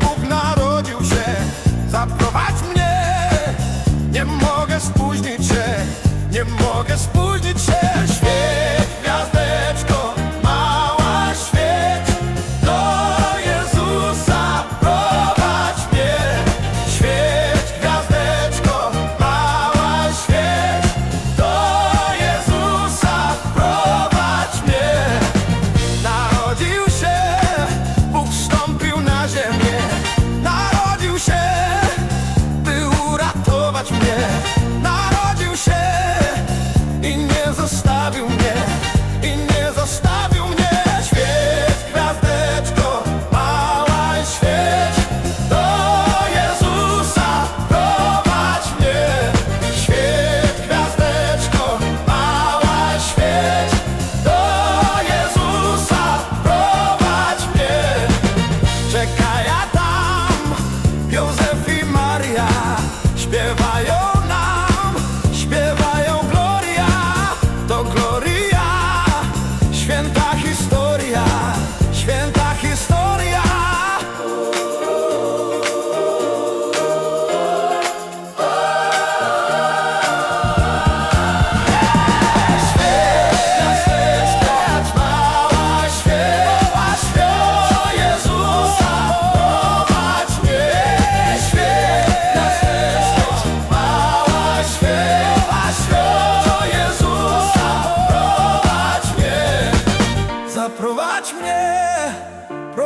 Bóg narodził się. Zaprowadź mnie. Nie mogę spóźnić się. Nie mogę spóźnić się.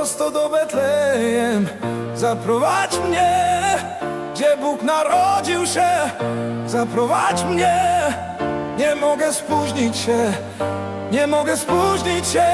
prosto do Betlejem. Zaprowadź mnie, gdzie Bóg narodził się. Zaprowadź mnie, nie mogę spóźnić się Nie mogę spóźnić się.